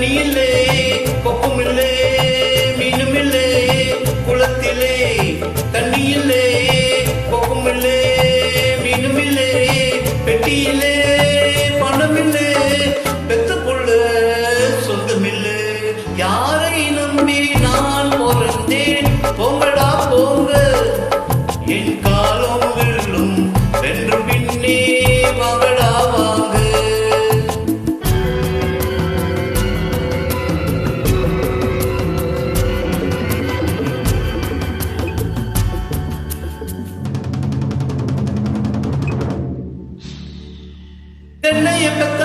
நீலே தென்னையப்ப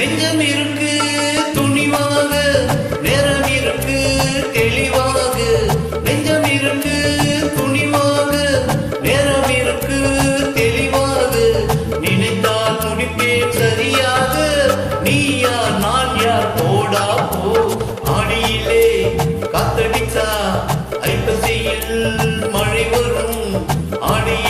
நெஞ்சம் இருக்கு துணிவாக நேரம் இருக்கு தெளிவாக. நெஞ்சம் இருக்கு துணிவாக நேரம் இருக்கு தெளிவாக. நினைத்தால் முடிப்பேன் சரியாக. நீ யார் நான் யார்? போடா போ. ஆடியிலே காத்தடிச்சா ஐப்பசியில் மழை வரும். ஆடியில்